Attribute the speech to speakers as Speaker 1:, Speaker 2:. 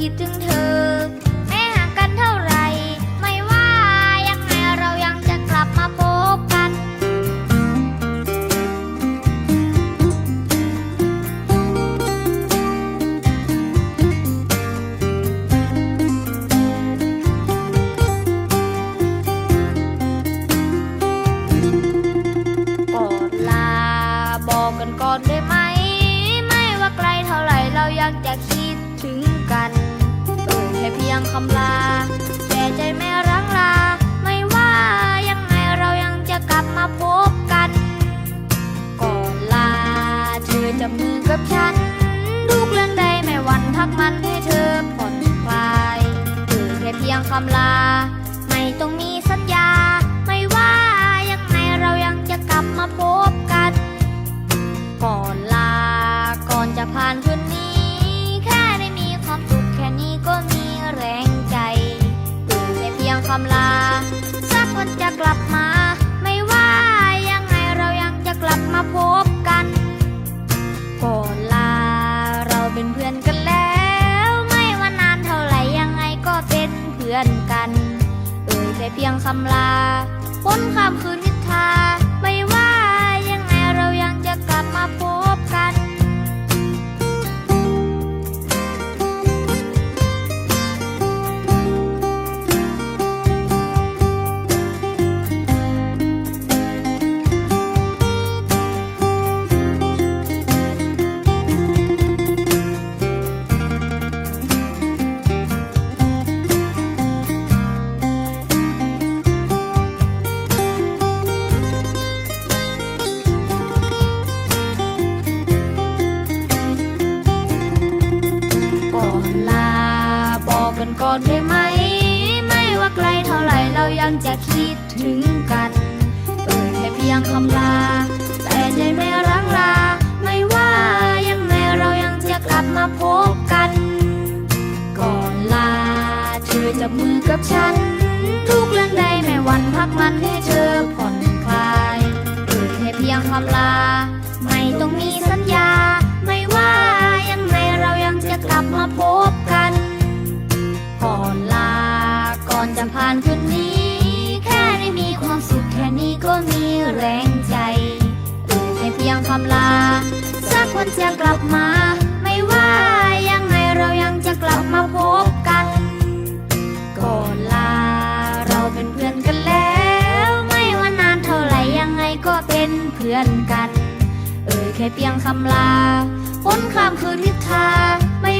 Speaker 1: คิดถึงเธอ แม้ห่างกันเท่าไร ไม่ว่ายังไงเรายังจะกลับมาพบกันกอดลาบอกกันก่อนได้ไหม ไม่ว่าไกลเท่าไรเรายังจะคิด คำลาแต่ใจไม่รังลา ไม่ว่ายังไงเรายังจะกลับมาพบกัน ก่อนลา เธอจะมือกับฉันทุกเรื่องใดไม่หวันพักมันให้เธอผ่อนคลายเออแค่เพียงคำลา ค่เพียงคำลา สักวันจะกลับมา ไม่ว่ายังไงเรายังจะกลับมาพบกันก่อนลาเราเป็นเพื่อนกันแล้ว ไม่ว่านานเท่าไหร่ยังไงก็เป็นเพื่อนกัน เอ่ยแค่เพียงคำลาพ้นคำคืน ลา บอกกันก่อนได้ไหม ไม่ว่าไกลเท่าไหร่เรายังจะคิดถึงกันเอ่ยแค่เพียงคำลา แต่ใจไม่รังลา ไม่ว่ายังไงเรายังจะกลับมาพบกัน ก่อนลา เธอจับมือกับฉัน ทุกเรื่องใดไม่วันพักมันให้เธอผ่อนคลายเอ่ยแค่เพียงคำลา ไม่ต้องมี คำลา สักวันจะกลับมา ไม่ว่ายังไงเรายังจะกลับมาพบกันก่อนลา เราเป็นเพื่อนกันแล้ว ไม่ว่านานเท่าไหร่ยังไงก็เป็นเพื่อนกัน เอ่ยแค่เพียงคำลาพ้นข้ามคืนนิทราไม่